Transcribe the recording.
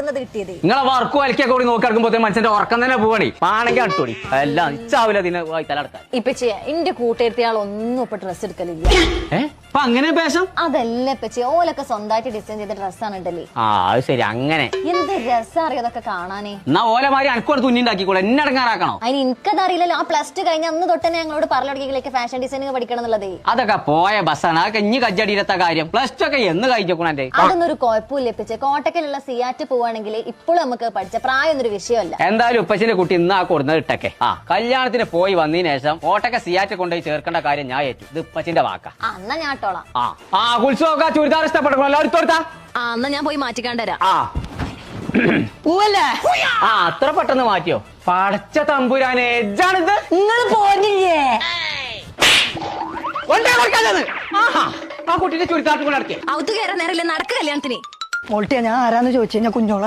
കൊടുന്നത് കിട്ടിയത്. നിങ്ങളെ വർക്ക് വലിക്കാൻ കൂടി നോക്കി മനുഷ്യന്റെ ഉറക്കം തന്നെ പോവാണി. പാണെങ്കിൽ അടുത്തോടി എല്ലാം ഇച്ചാവില്ല ഇതിനെ തലടക്കാൻ ഇപ്പച്ചി എന്റെ കൂട്ടുകാരത്തിയാൾ ഒന്നും ഇപ്പൊ ഡ്രസ് എടുക്കലില്ല. അപ്പൊ അങ്ങനെ പേശം അതല്ല ഇപ്പച്ചി ഓലൊക്കെ സ്വന്തമായിട്ട് ഡിസൈൻ ചെയ്ത ഡ്രസ്സാണ് ഇടൽ. ആ അത് ശരി അങ്ങനെ. എന്ത് രസം അറിയാതൊക്കെ കാണാനേ? എന്നാ ഓലമാരി അനക്കോട് തുന്നിണ്ടാക്കിക്കോളെ എന്നെ അടങ്ങാറാക്കണോ? അതിന് എനിക്കതറിയില്ലല്ലോ ആ പ്ലസ് ടു കഴിഞ്ഞ അന്ന് തൊട്ട് തന്നെ ഞങ്ങളോട് പറഞ്ഞു ഫാഷൻ ഡിസൈനിങ് പഠിക്കണം എന്നുള്ളതേ. അതൊക്കെ പോയ ബസ്സാണ് അതൊക്കെ ഇനി കജ്ജടിയിലെത്ത കാര്യം. പ്ലസ് ടു ഒക്കെ എന്ന് കഴിച്ചോക്കണേ അതൊന്നും ഒരു കുഴപ്പമില്ല ഇപ്പച്ചി കോട്ടക്കലുള്ള സിയാറ്റ് പോവാണെങ്കിൽ ഇപ്പോഴും നമുക്ക് പഠിച്ച പ്രായം ഒന്നൊരു വിഷയമല്ല. എന്തായാലും ഉപ്പച്ചിന്റെ കുട്ടി ഇന്ന് ആ കൊടുന്നത് ഇട്ടക്കെ. ആ കല്യാണത്തിന് പോയി വന്നതിന് ശേഷം ഓട്ടൊക്കെ സിയാറ്റ് കൊണ്ടുപോയി ചേർക്കേണ്ട കാര്യം ഞാൻ ഏറ്റു. ഇത് ഉപ്പച്ചിന്റെ വാക്കാ. ആ എന്നാ ഞാൻ ഇട്ടോളാം. ആ ആ ഉത്സവമൊക്കെ ആ ചുരിദാർ ഇഷ്ടപ്പെട്ടു എല്ലാവരും തോർത്താ ആ എന്നാ ഞാൻ പോയി മാറ്റിക്കാണ്ടരാ ആ. ആ അത്ര പെട്ടെന്ന് മാറ്റിയോ? പടച്ച തമ്പുരാനെ എജാണിത് നിങ്ങൾ പോന്നില്ലേ? കൊണ്ടേ കൊടുക്കാതെ ആഹാ ആ കുട്ടിന്റെ ചുരിദാർ കൊണ്ട് നടക്കേ. അവത്ത് കയറാൻ നേരമില്ല നടക്ക് കല്യാണത്തിന്. മോൾട്ടിയാ ഞാൻ ആരാന്ന് ചോദിച്ചു കഴിഞ്ഞാൽ കുഞ്ഞോള.